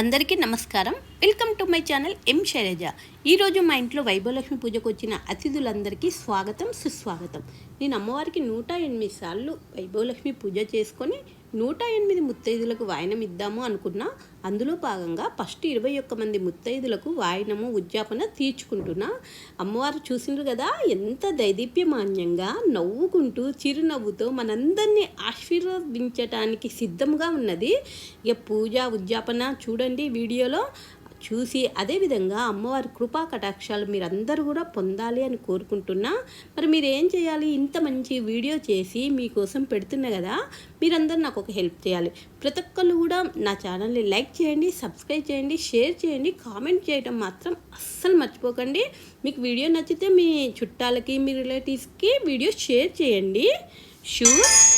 అందరికీ నమస్కారం. Welcome to my channel M Shailaja. ఈరోజు మా ఇంట్లో వైభవలక్ష్మి పూజకు వచ్చిన అతిథులందరికీ స్వాగతం సుస్వాగతం. నేను అమ్మవారికి నూట ఎనిమిది సార్లు వైభవలక్ష్మి పూజ చేసుకొని నూట ఎనిమిది ముత్తైదులకు వాయనం ఇద్దాము అనుకున్నా అందులో భాగంగా ఫస్ట్ ఇరవై ఒక్క మంది ముత్తైదులకు వాయనము ఉద్యాపన తీర్చుకుంటున్నా. అమ్మవారు చూసిండ్రు కదా ఎంత దైదీప్యమాన్యంగా నవ్వుకుంటూ చిరునవ్వుతో మనందరినీ ఆశీర్వదించటానికి సిద్ధంగా ఉన్నది. ఇక పూజ ఉద్యాపన చూడండి వీడియోలో. చూసి అదేవిధంగా అమ్మవారి కృపా కటాక్షాలు మీరందరూ కూడా పొందాలి అని కోరుకుంటున్నా. మరి మీరు ఏం చేయాలి? ఇంత మంచి వీడియో చేసి మీకోసం పెడుతున్నా కదా మీరందరూ నాకు ఒక హెల్ప్ చేయాలి. ప్రతి ఒక్కళ్ళు కూడా నా ఛానల్ని లైక్ చేయండి సబ్స్క్రైబ్ చేయండి షేర్ చేయండి కామెంట్ చేయడం మాత్రం అస్సలు మర్చిపోకండి. మీకు వీడియో నచ్చితే మీ చుట్టాలకి మీ రిలేటివ్స్కి వీడియో షేర్ చేయండి. Sure.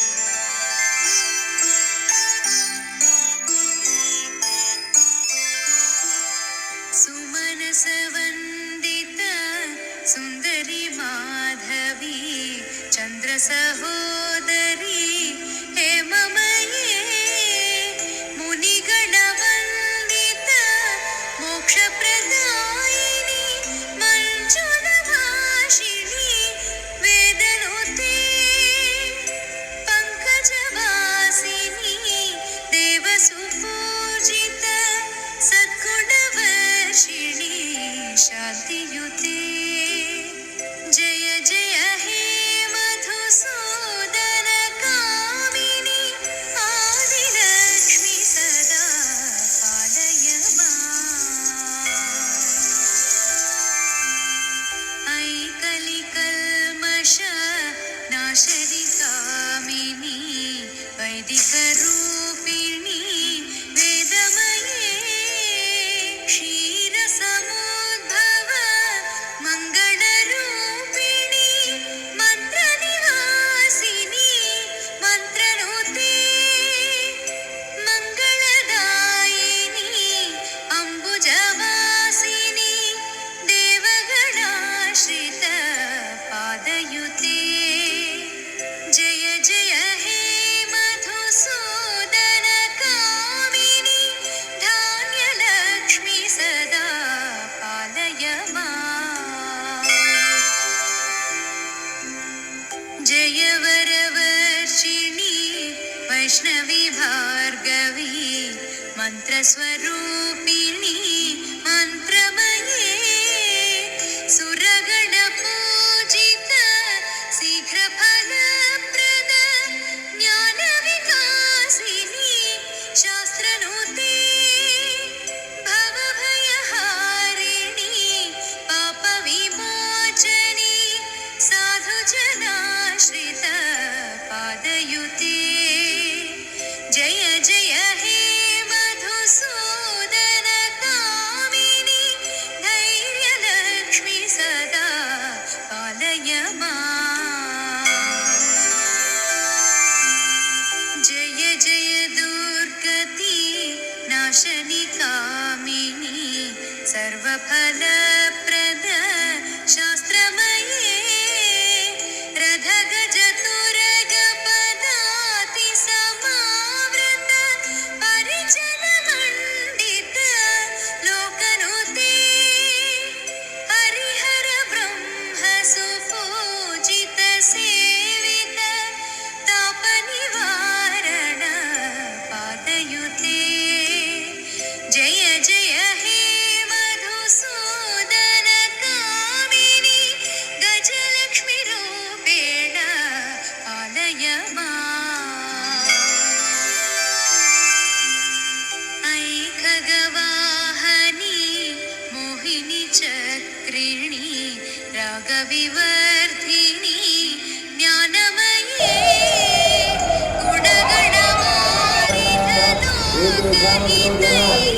Vaishnavi Bhargavi मन्त्रस्वरूपिणी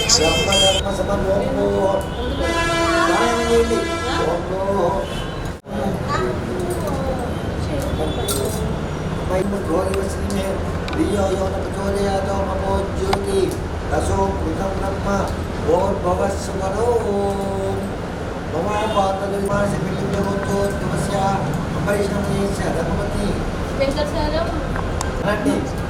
Siapa sama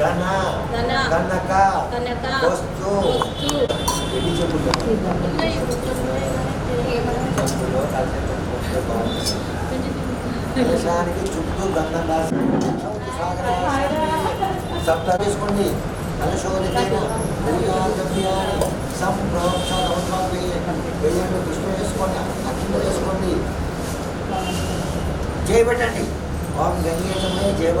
ధన ధన, కనక కనక, వస్తు. ఎన్ని చెప్పుకుంటాం ఉన్నాయి, వస్తువులో కలిసి పెట్టుకుంటే బాగుంటుంది. కలశానికి చుట్టూ గంధం రాసి. సప్త తీసుకోండి. పూజాద్రవ్యాన్ని సంప్రోక్షణోద్భవి వెయ్యండి కృష్ణ వేసుకోండి అక్షింత వేసుకోండి. చేయబెట్టండి ఓం గంగేశమయ జవ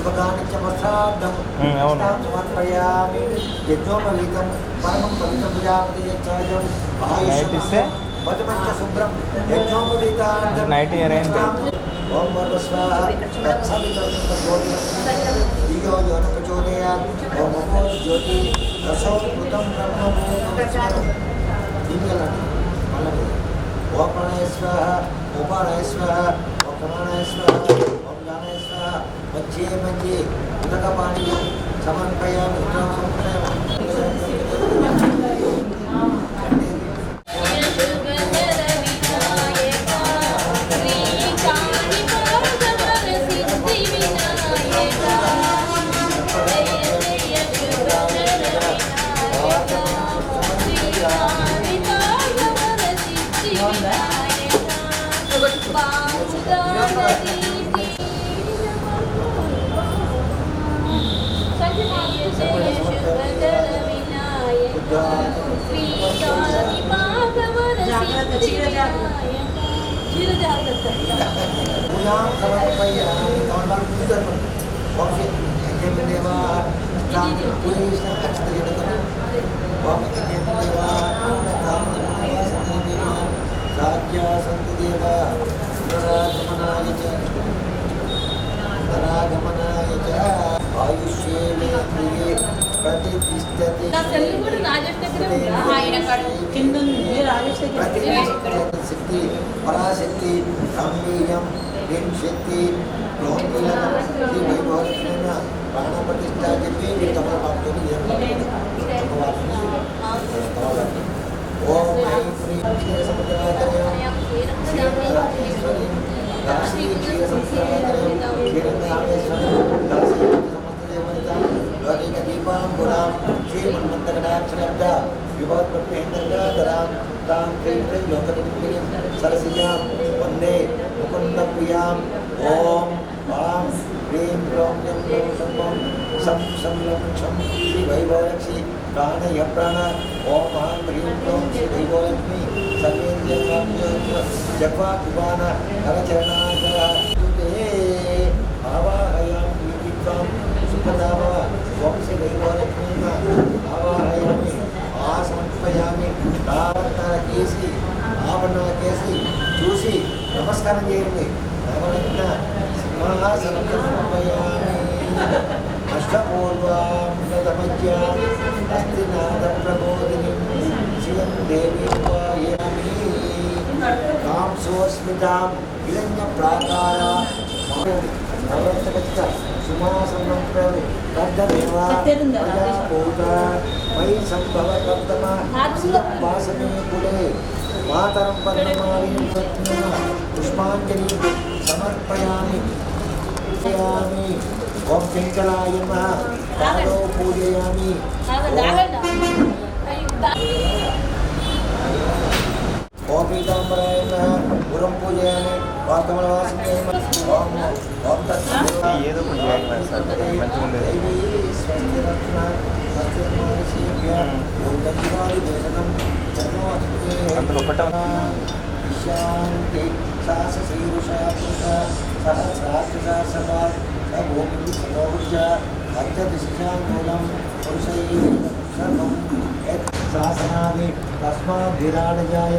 ఊర్ధ్వదాతన నయన చక్షియే గోపస్మతమోనస గణోస్వా సంయోస్త శుభగాని చ వస్త్రార్థం ఉమ్, అవును. సమర్పయామి యజ్ఞోపవీతం పరమం పవిత్ర ప్రజాపతి యచ్చాయం నైట్ ఇస్తే? పదమంచ శుభ్రం యజ్ఞోపవీతార్థం నైట్ అరేంజ్ ఓం భగవస్వాహ తత్సవితర్మోది దియో యోన ప్రచోదయాత్ ఓం అమో జ్యోతి రసో కృతం బ్రహ్మభూతం దివ్యలని మళ్ళీ ఓం ప్రణయ స్వాహ ఉపానయ స్వాహ ఓం ప్రమాణయ స్వాహ ఓం జ్ఞానయ స్వాహ మధ్యే మధ్యే ఉదకపాణి సమర్పయామి ఉత్తరం జాగ్రత్త జాగ్రత్త చీర జాగ్రత్త పూజాం సమర్పయామి తమన్ పూజర్పం ఓం శ్రీ యజ్ఞదేవా తాం పూజయిష్ట అక్షతయతన ఓం యజ్ఞదేవా తాం దేవా సాధ్య సంతి దేవా పునరాగమనాయ చ పునరాగమనాయ చ ఆయుష్యేంద్రియే ప్రతిష్టతి నా సెల్ కూడా రాజేష్ దగ్గరే ఉందా? ఆయన కాడ కింద ఉంది, రాజేష్ దగ్గర ఉంది. శక్తి పరాశక్తి గాంభీర్యం ఏం శక్తి లోకిలం శ్రీ వైభవలక్ష్మణ ప్రాణ ప్రతిష్ట చెప్పి మీరు తమ భక్తులు సరసిజాం వందే ముకుందప్రియాం ఓం పాం హ్రీం క్రోం యం క్రోం శంభం సం సం లం శ్రీ వైభవలక్ష్మి ప్రాణయ ప్రాణ ఓం ఆం హ్రీం క్రోం శ్రీ వైభవలక్ష్మి సర్వేంద్రియ జపా కుమాన కరచరణాకర నమస్కారం చేయండి. నవరత్న సింహాసనం సమర్పయామి అష్టపూర్వాం గతమధ్యాం అస్తినాథ ప్రబోధిని శివం దేవి కాం సుస్మితాం హిరణ్య ప్రాకార నవరత్నగత సుమాసనం ప్రవి కర్దమేవా ప్రజాపూత మయి సంభవ కర్దమ వాసనే కులే మాతరం పద్మమాలి పుష్పాంజలి సమర్పయామి. పూజయామి ఓం శంకరాయ నమః. పాదౌ పూజయామి. ఓం పీతాంబరాయ నమః. గురం పూజయామి. ఓం ఓం తత్సదేవ ఏదో ఒకటి చేయాలి మరి సార్, మంచిగా ఉండేది. దేవీ స్వస్తి రత్న స్వస్తి మహర్షిభ్య ఓం దండివారి దేశనం दुपटना शान्ति सा सश्रीरुषा पुरुषा सः सहस्रसा सदा स भूमिः सदोर्जा अर्थदिशाङ्गूलं पुरुषैः सर्वं यत् शासनादि तस्माद्विराडजाय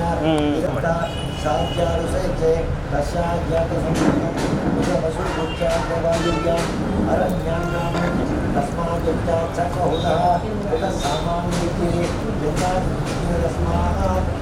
साध्यारुषैचे तस्याज्ञातसंस्कृतपशुभुच्याद्यवायुव्याम् अरण्याङ्गां तस्माद्युक्तात् स बहुलः तस्मात्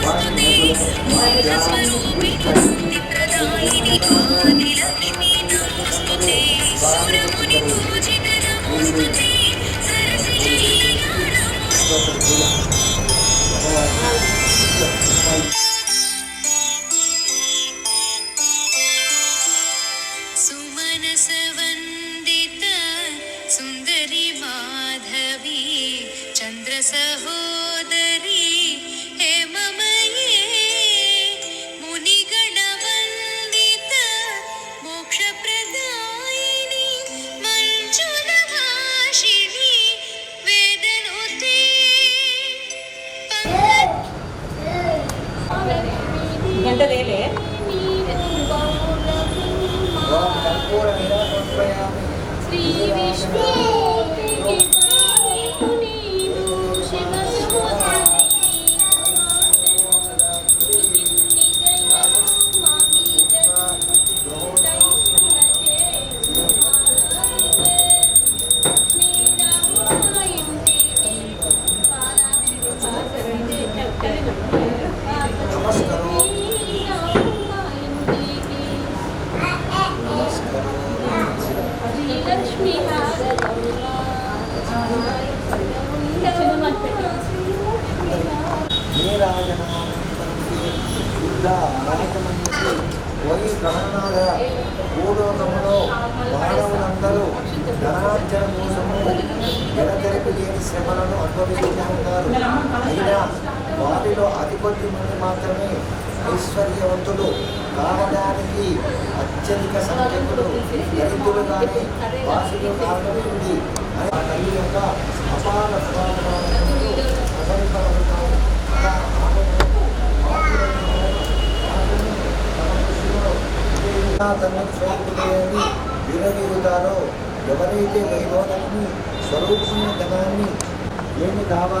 नमोस्तुते मधुरसुभाषिणि नमोस्तुते माधवी सुन्दरि सोमसहोदरि आदिलक्ष्मी नमोस्तुते महालक्ष्मी नमोस्तुते मधुरसुभाषिणि नमोस्तुते माधवी सुन्दरि सोमसहोदरि आदिलक्ष्मी नमोस्तुते स्वरूपिणी आदिलक्ष्मी नमोस्तुते सुरमुनि पूजित नमोस्तुते सरसिजया नमोस्तुते सुमनसवन्दित सुन्दरि माधवी चन्द्रसहोदरी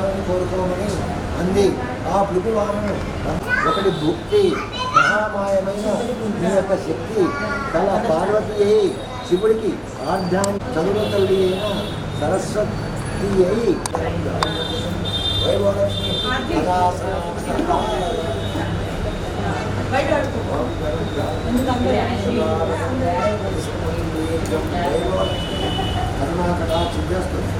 కావాలని కోరుకోమని అంది ఆ భృగువామను ఒకటి భుక్తి మహామాయమైన నీ యొక్క శక్తి కల పార్వతి అయి శివుడికి ఆధ్యాత్మ చదువు తల్లి అయిన సరస్వతి అయి వైభవలక్ష్మి కర్ణాటక సిద్ధిరస్తు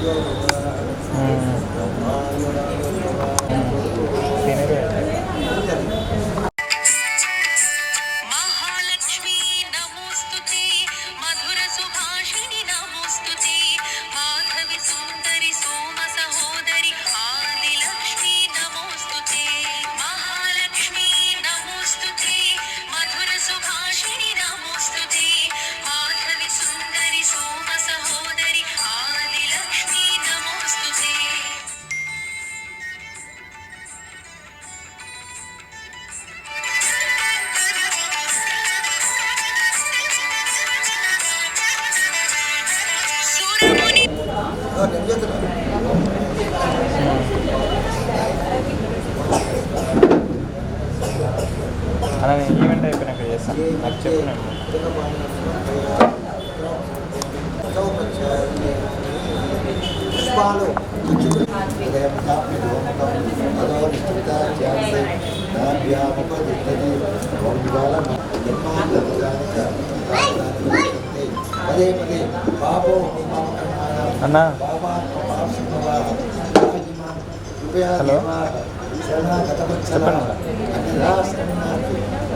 嗯。అలా నేను ఈవెంట్ అయిపోయినాక చేస్తాను నాకు చెప్పినాను అన్నా. హలో చెప్పండి.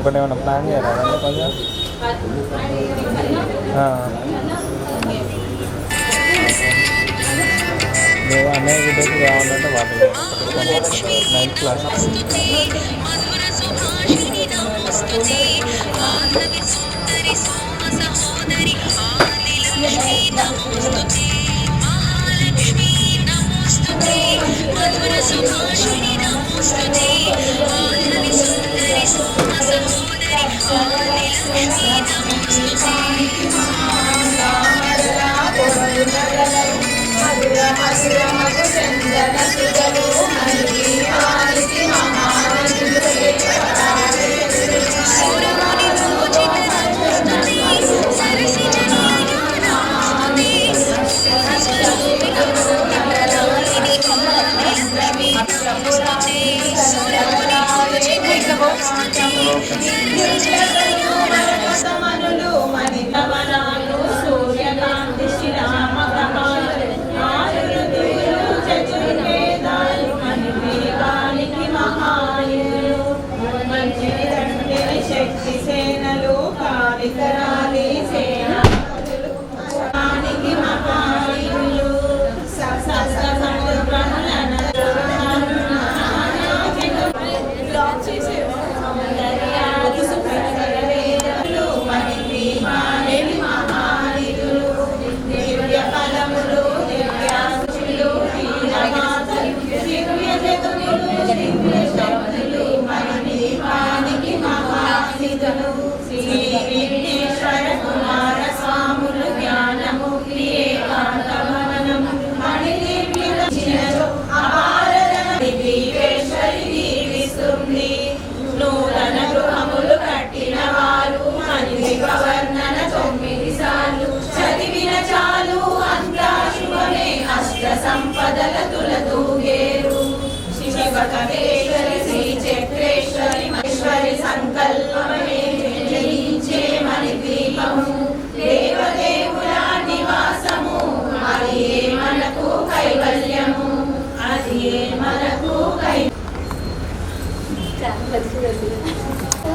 ఒకటి ఏమైనా ప్లాన్ చేయాలి కొంచెం మేము అన్నయ్య బిడ్డకి కావాలంటే వాటి నైన్త్ క్లాస్ మధుర సుభాషిణి మధుర మధుర మధు చందన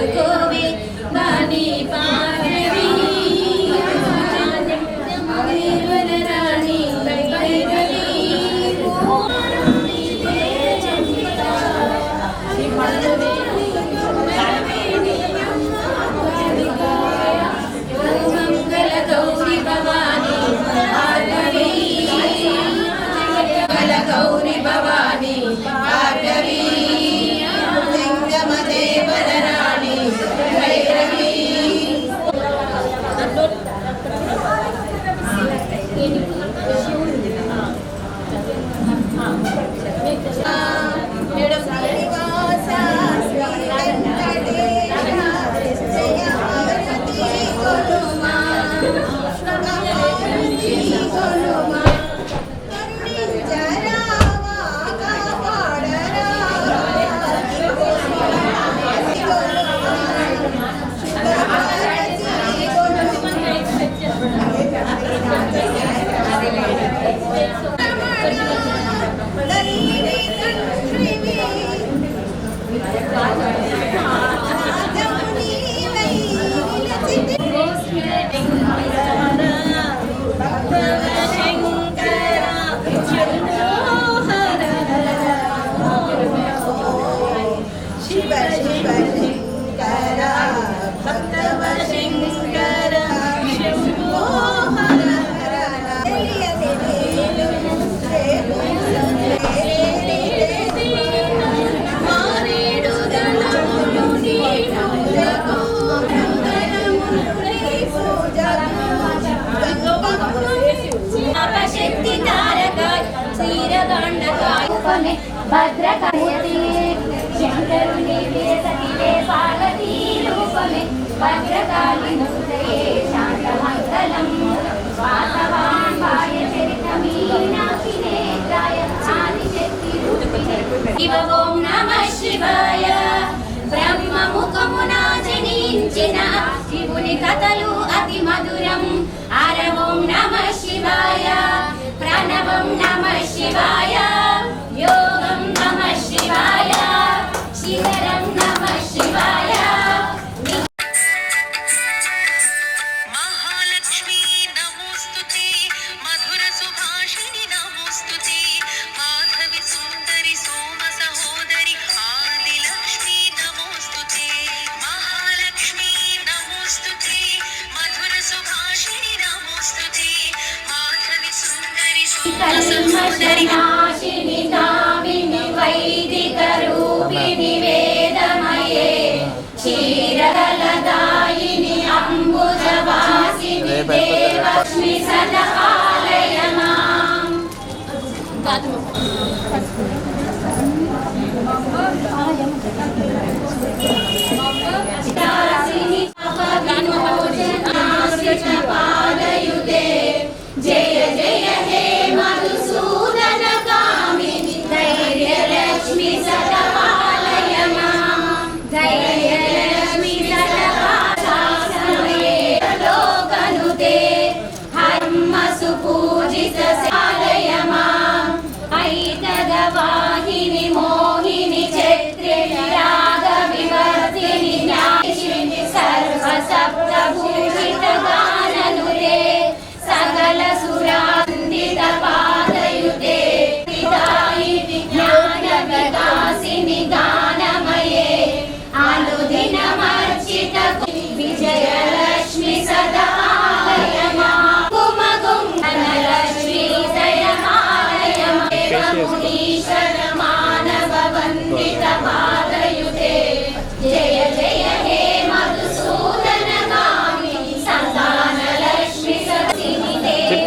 Oh. శంకరుని వేసతివే పార్వతీ రూపమే. భద్రకాళి హృదయే శాంతమంగళం. వాసవాన్ వాయ చరిత మీనాక్షి నేత్రాయ ఆదిశక్తి రూపిణే. శివ ఓం నమ శివాయ. బ్రహ్మముఖమున జనించిన శివుని కథలు అతి మధురం. అర ఓం నమ శివాయ. ప్రణవం నమ శివాయ. దేవలక్ష్మి సదాలయ మాం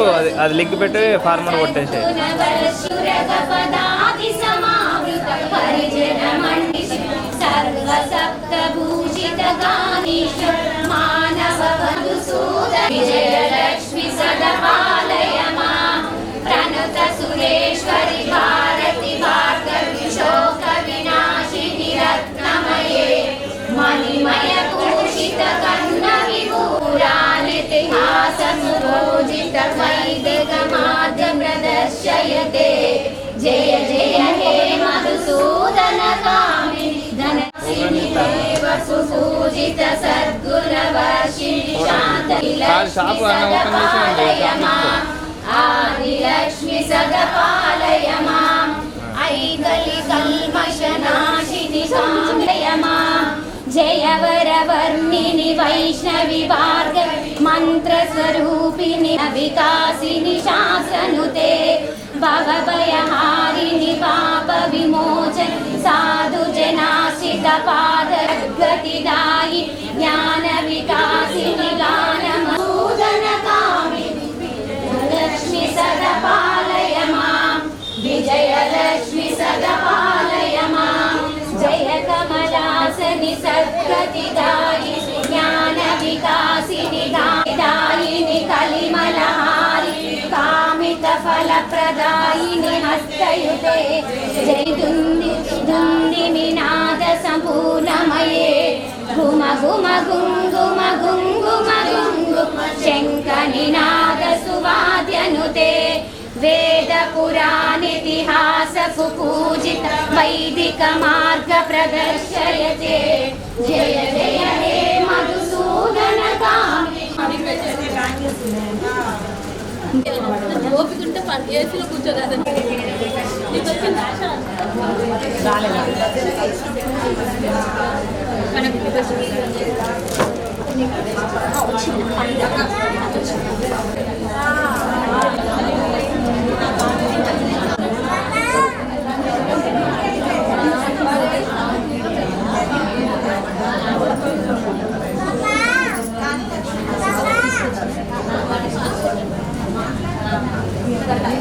చెప్పు అది అది లింక్ పెట్టి ఫార్మర్ కొట్టేసి. పదాది సమావృత పరిజన విజయలక్ష్మి సదపాలయ మా సురేశ్వరి భారతి భార్గవి శోక వినాశిని రత్నమయే మణిమయ కన్న ప్రదర్శయతే జయ జయ హే మధుసూదన కామిని ధనసిని దేవ సుపూజిత సద్గుణ వర్షిణి శాంత షాపు ఆదిలక్ష్మి సదపాలయ మాం ఐగలి కల్మషనాశిని మాం జయవరవర్ణిని వైష్ణవి భార్గ మంత్రస్వరూపిణి వికాసిని శాసనుతే విజయలక్ష్మి సదపాలయ మాం జయ కమలాసని సద్గతిదాయి జ్ఞాన వికాసిని దాయిని కలిమలహారి కామిత ఫలప్రదాయిని హస్తయుతే. జై దుంది దుందిని నాద సంపూర్ణమయే. గుమ గుమ वेदपुराणितिहासपु पूजित वैदिकमार्ग प्रदर्शयते जय जय हे ఓపికంటే పని ఏసీలో కూర్చోరాదు మనకు Gracias.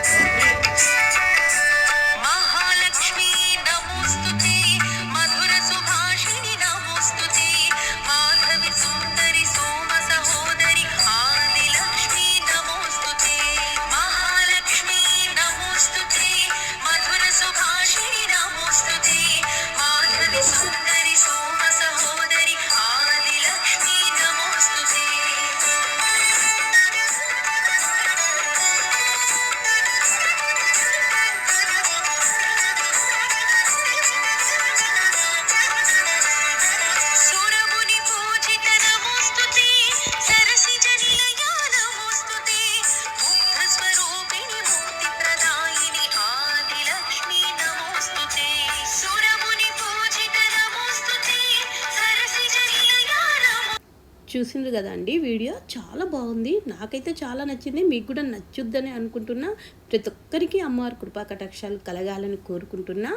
చూసిండ్రు కదా అండి వీడియో చాలా బాగుంది. నాకైతే చాలా నచ్చింది. మీకు కూడా నచ్చుద్దని అనుకుంటున్నా. ప్రతి ఒక్కరికి అమ్మవారి కృపా కటాక్షాలు కలగాలని కోరుకుంటున్నా.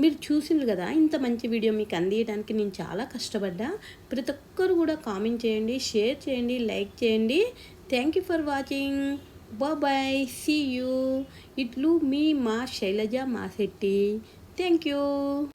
మీరు చూసిండ్రు కదా ఇంత మంచి వీడియో మీకు అందియడానికి నేను చాలా కష్టపడ్డా. ప్రతి ఒక్కరు కూడా కామెంట్ చేయండి షేర్ చేయండి లైక్ చేయండి. Thank you for watching bye see you ఇట్లు మీ మా శైలజ మాసెట్టి థ్యాంక్ యూ